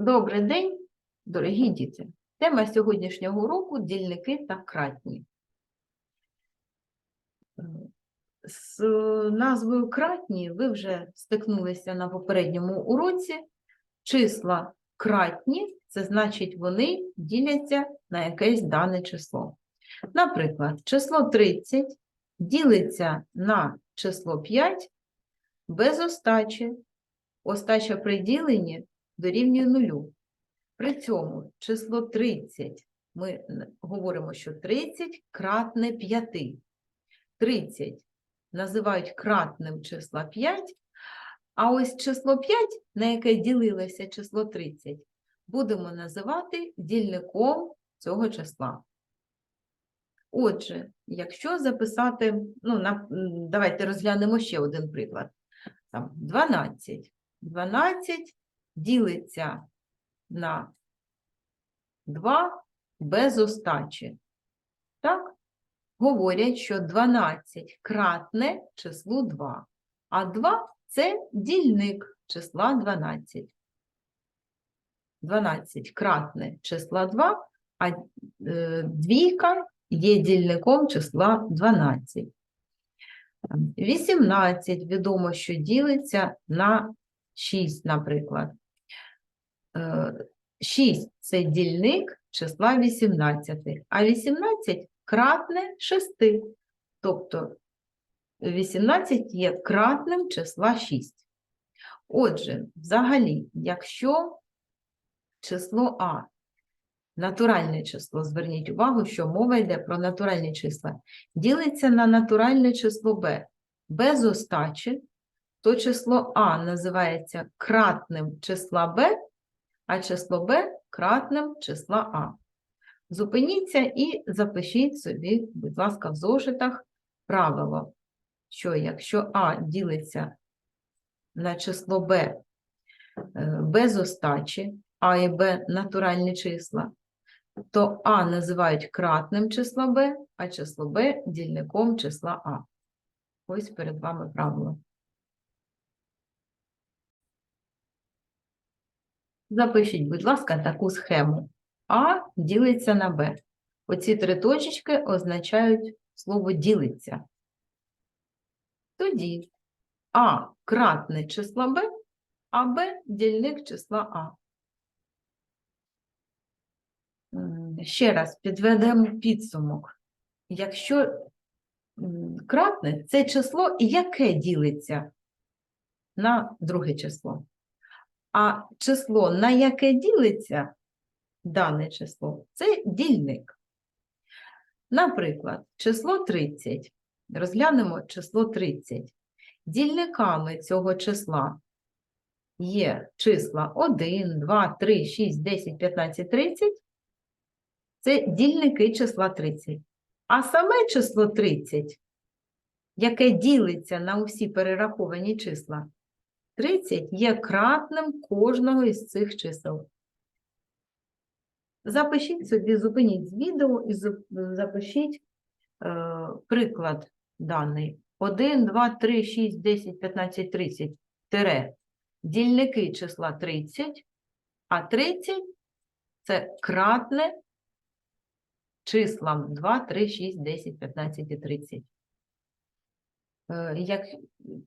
Добрий день, дорогі діти. Тема сьогоднішнього уроку дільники та кратні. З назвою кратні ви вже стикнулися на попередньому уроці. Числа кратні це значить, вони діляться на якесь дане число. Наприклад, число 30 ділиться на число 5 без остачі. Остача при діленні дорівнює нулю. При цьому число 30, ми говоримо, що 30 кратне 5. 30 називають кратним числа 5, а ось число 5, на яке ділилося число 30, будемо називати дільником цього числа. Отже, якщо записати, ну, на, давайте розглянемо ще один приклад. Там 12. 12 ділиться на 2 без остачі. Так? Говорять, що 12 кратне числу 2, а 2 – це дільник числа 12. 12 кратне числа 2, а е, двійка є дільником числа 12. Там 18 відомо, що ділиться на 6, наприклад. Е, 6 – це дільник числа 18, а 18 кратне 6. Тобто 18 є кратним числа 6. Отже, взагалі, якщо число А натуральне число, зверніть увагу, що мова йде про натуральні числа, ділиться на натуральне число Б без остачі, то число А називається кратним числа Б, а число Б кратним числа А. Зупиніться і запишіть собі, будь ласка, в зошитах правило, що якщо А ділиться на число Б е, без остачі, А і Б натуральні числа, то А називають кратним числа Б, а число Б дільником числа А. Ось перед вами правило. Запишіть, будь ласка, таку схему. А ділиться на Б. Оці три точечки означають слово ділиться. Тоді А кратне числа Б, а Б дільник числа А. Ще раз підведемо підсумок. Якщо кратне це число, яке ділиться на друге число. А число, на яке ділиться дане число, це дільник. Наприклад, число 30. Розглянемо число 30. Дільниками цього числа є числа 1, 2, 3, 6, 10, 15, 30. Це дільники числа 30. А саме число 30, яке ділиться на усі перераховані числа, 30 є кратним кожного із цих чисел. Запишіть собі, зупиніть відео і запишіть е, приклад даний. 1, 2, 3, 6, 10, 15, 30. Тире. Дільники числа 30, а 30 – це кратне числам 2, 3, 6, 10, 15 і 30. Е, Як...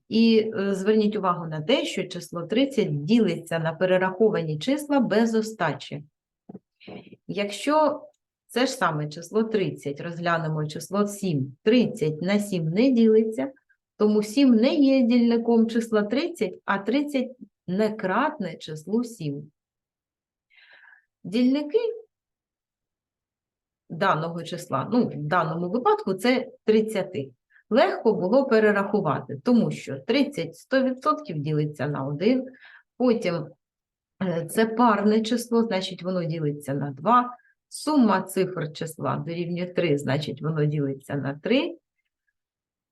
І е, зверніть увагу на те, що число 30 ділиться на перераховані числа без остачі. Якщо це ж саме число 30, розглянемо число 7. 30 на 7 не ділиться, тому 7 не є дільником числа 30, а 30 не кратне числу 7. Дільники даного числа, ну, в даному випадку це 30. Легко було перерахувати, тому що 30 100% ділиться на 1, потім е, це парне число, значить воно ділиться на 2, сума цифр числа дорівнює 3, значить воно ділиться на 3.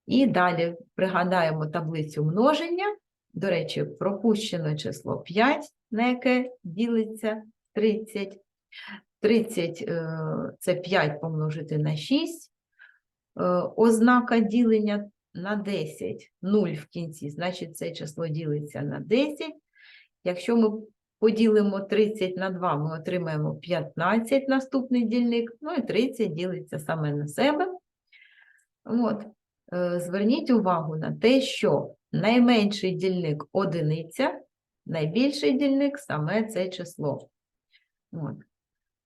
І далі пригадаємо таблицю множення. До речі, пропущено число 5, на яке ділиться 30. 30 е, це 5 помножити на 6. Е, Ознака ділення на 10, 0 в кінці, значить це число ділиться на 10. Якщо ми Поділимо 30 на 2, ми отримаємо 15 наступний дільник, ну і 30 ділиться саме на себе. От. Е, Зверніть увагу на те, що найменший дільник одиниця, найбільший дільник саме це число. От.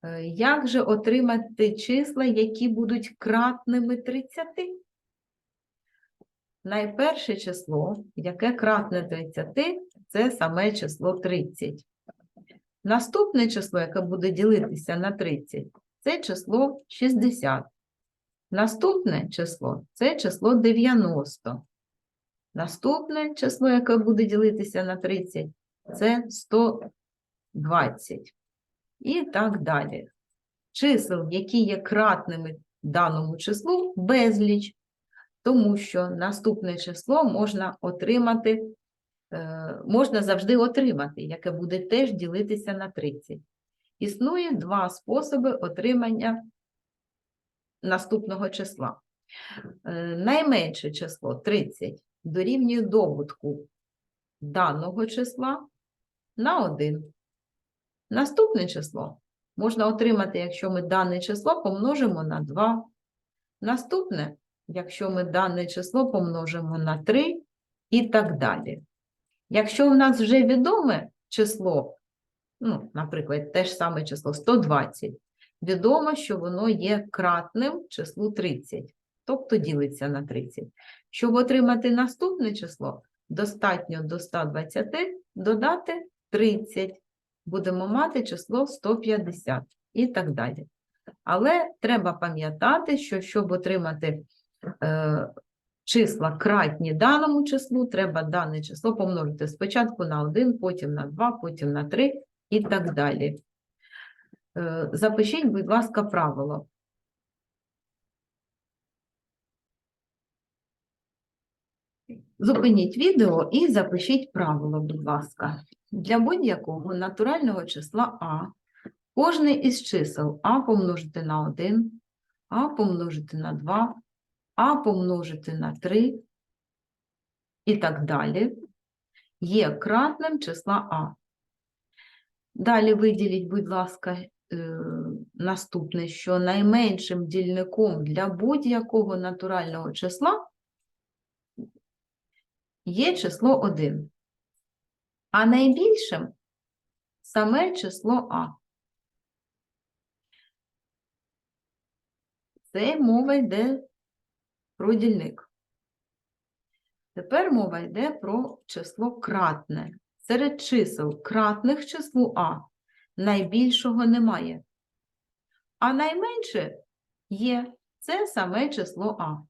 Е, Як же отримати числа, які будуть кратними 30? Найперше число, яке кратне 30, це саме число 30. Наступне число, яке буде ділитися на 30, це число 60. Наступне число це число 90. Наступне число, яке буде ділитися на 30, це 120. І так далі. Чисел, які є кратними даному числу, безліч, тому що наступне число можна отримати, е, можна завжди отримати, яке буде теж ділитися на 30. Існує два способи отримання наступного числа. Е, Найменше число 30 дорівнює добутку даного числа на 1. Наступне число можна отримати, якщо ми дане число помножимо на 2. Наступне, якщо ми дане число помножимо на 3 і так далі. Якщо в нас вже відоме число, ну, наприклад, те ж саме число 120, відомо, що воно є кратним числу 30, тобто ділиться на 30. Щоб отримати наступне число, достатньо до 120 додати 30. Будемо мати число 150 і так далі. Але треба пам'ятати, що щоб отримати е, числа кратні даному числу, треба дане число помножити спочатку на 1, потім на 2, потім на 3 і так далі. Е, Запишіть, будь ласка, правило. Зупиніть відео і запишіть правило, будь ласка. Для будь-якого натурального числа А кожне із чисел А помножити на 1, А помножити на 2, А помножити на 3 і так далі є кратним числа А. Далі виділіть, будь ласка, е, наступне, що найменшим дільником для будь-якого натурального числа є число 1, а найбільшим саме число А. Це мова йде про дільник. Тепер мова йде про число кратне. Серед чисел кратних числу А найбільшого немає. А найменше є це саме число А.